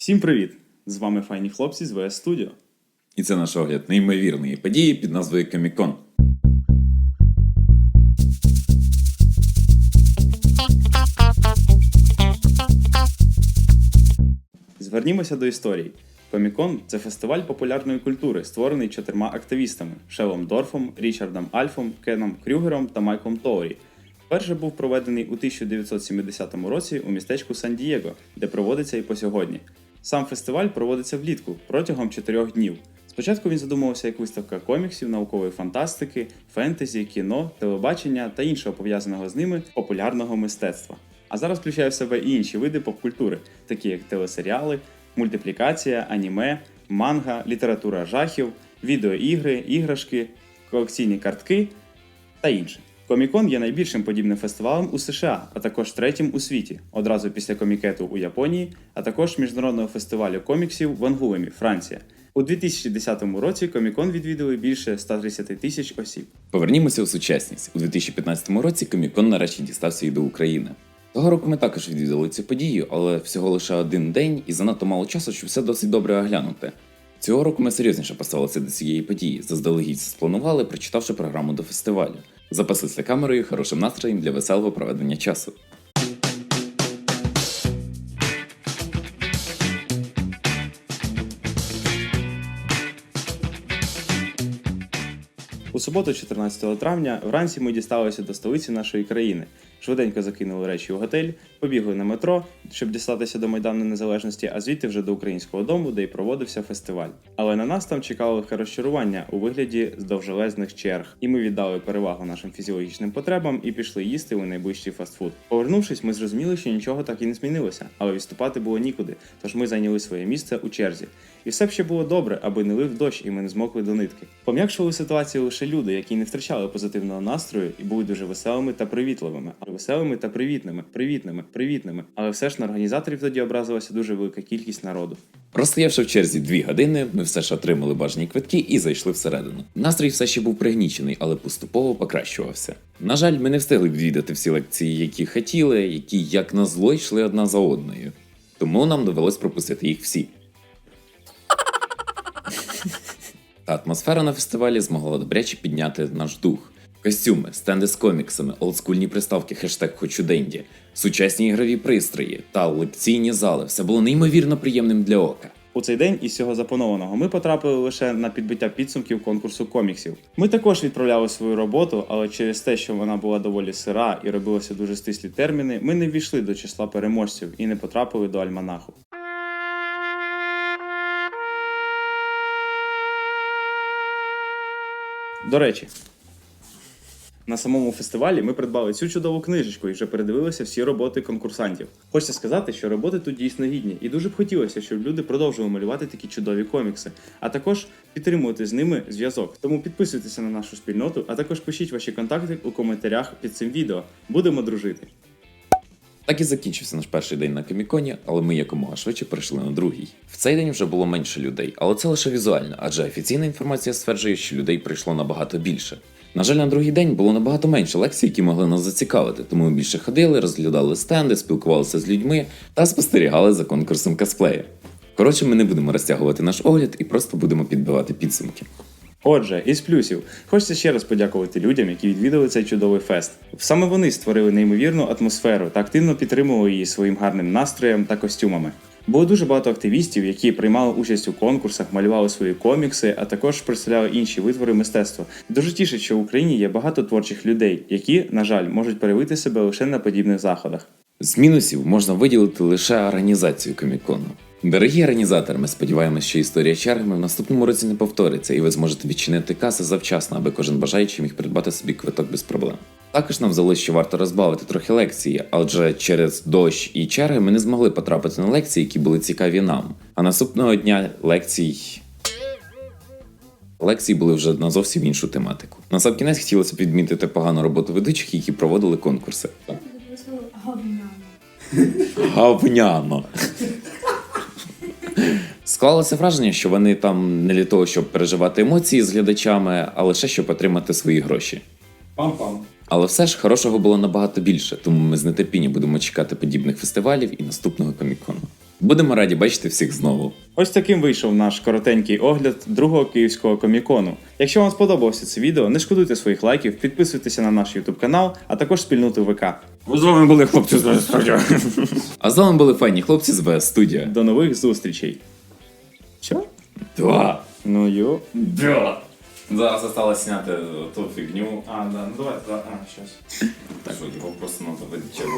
Всім привіт! З вами файні хлопці з VS Studio. І це наш огляд неймовірної події під назвою Комікон. Звернімося до історії. Комікон це фестиваль популярної культури, створений чотирма активістами: Шелом Дорфом, Річардом Альфом, Кеном Крюгером та Майклом Тоурі. Перший був проведений у 1970 році у містечку Сан-Дієго, де проводиться і по сьогодні. Сам фестиваль проводиться влітку протягом чотирьох днів. Спочатку він задумувався як виставка коміксів, наукової фантастики, фентезі, кіно, телебачення та іншого пов'язаного з ними популярного мистецтва. А зараз включає в себе і інші види попкультури, такі як телесеріали, мультиплікація, аніме, манга, література жахів, відеоігри, іграшки, колекційні картки та інше. Комікон є найбільшим подібним фестивалем у США, а також третім у світі, одразу після комікету у Японії, а також міжнародного фестивалю коміксів в Ангулемі, Франція. У 2010 році комікон відвідали більше 130 тисяч осіб. Повернімося у сучасність. У 2015 році Комікон нарешті дістався і до України. Того року ми також відвідали цю подію, але всього лише один день і занадто мало часу, щоб все досить добре оглянути. Цього року ми серйозніше поставилися до цієї події, заздалегідь спланували, прочитавши програму до фестивалю. Запаслися камерою, хорошим настроєм для веселого проведення часу. У суботу, 14 травня, вранці ми дісталися до столиці нашої країни. Швиденько закинули речі у готель, побігли на метро, щоб дістатися до Майдану Незалежності, а звідти вже до українського дому, де й проводився фестиваль. Але на нас там чекало легке розчарування у вигляді з довжелезних черг, і ми віддали перевагу нашим фізіологічним потребам і пішли їсти у найближчий фастфуд. Повернувшись, ми зрозуміли, що нічого так і не змінилося, але відступати було нікуди, тож ми зайняли своє місце у черзі. І все б ще було добре, аби не лив дощ і ми не змокли до нитки. Пом'якшували ситуацію лише люди, які не втрачали позитивного настрою і були дуже веселими та привітливими, а веселими та привітними, привітними, привітними. Але все ж на організаторів тоді образилася дуже велика кількість народу. Простоявши в черзі дві години, ми все ж отримали бажані квитки і зайшли всередину. Настрій все ще був пригнічений, але поступово покращувався. На жаль, ми не встигли відвідати всі лекції, які хотіли, які як назло йшли одна за одною. Тому нам довелось пропустити їх всі. Та атмосфера на фестивалі змогла добряче підняти наш дух. Костюми, стенди з коміксами, олдскульні приставки, хештег Хочу Денді, сучасні ігрові пристрої та лекційні зали все було неймовірно приємним для ока. У цей день із цього запланованого ми потрапили лише на підбиття підсумків конкурсу коміксів. Ми також відправляли свою роботу, але через те, що вона була доволі сира і робилися дуже стислі терміни, ми не ввійшли до числа переможців і не потрапили до альманаху. До речі, на самому фестивалі ми придбали цю чудову книжечку і вже передивилися всі роботи конкурсантів. Хочеться сказати, що роботи тут дійсно гідні, і дуже б хотілося, щоб люди продовжували малювати такі чудові комікси, а також підтримувати з ними зв'язок. Тому підписуйтеся на нашу спільноту, а також пишіть ваші контакти у коментарях під цим відео. Будемо дружити. Так і закінчився наш перший день на коміконі, але ми якомога швидше перейшли на другий. В цей день вже було менше людей, але це лише візуально, адже офіційна інформація стверджує, що людей прийшло набагато більше. На жаль, на другий день було набагато менше лекцій, які могли нас зацікавити, тому ми більше ходили, розглядали стенди, спілкувалися з людьми та спостерігали за конкурсом косплею. Коротше, ми не будемо розтягувати наш огляд і просто будемо підбивати підсумки. Отже, із плюсів хочеться ще раз подякувати людям, які відвідали цей чудовий фест. Саме вони створили неймовірну атмосферу та активно підтримували її своїм гарним настроєм та костюмами. Було дуже багато активістів, які приймали участь у конкурсах, малювали свої комікси, а також представляли інші витвори мистецтва. Дуже тішить, що в Україні є багато творчих людей, які, на жаль, можуть проявити себе лише на подібних заходах. З мінусів можна виділити лише організацію комікону. Дорогі організатори, ми сподіваємося, що історія чергами в наступному році не повториться, і ви зможете відчинити каси завчасно, аби кожен бажаючий міг придбати собі квиток без проблем. Також нам здалося, що варто розбавити трохи лекції, адже через дощ і черги ми не змогли потрапити на лекції, які були цікаві нам. А наступного дня лекцій. Лекції були вже на зовсім іншу тематику. На сам кінець хотілося б відмітити погану роботу ведучих, які проводили конкурси. Гавняно. Склалося враження, що вони там не для того, щоб переживати емоції з глядачами, а лише щоб отримати свої гроші. Пам-пам. Але все ж хорошого було набагато більше, тому ми з нетерпінням будемо чекати подібних фестивалів і наступного комікону. Будемо раді бачити всіх знову. Ось таким вийшов наш коротенький огляд другого київського комікону. Якщо вам сподобалося це відео, не шкодуйте своїх лайків, підписуйтеся на наш YouTube канал, а також спільноту ВК. З вами були хлопці з студія. А з вами були файні хлопці з ВС студія. До нових зустрічей. Що? Да. Ну йо. Да. Зараз осталось зняти ту фігню. А, да, ну давай, да, а, щас. Так, його просто надо видачати.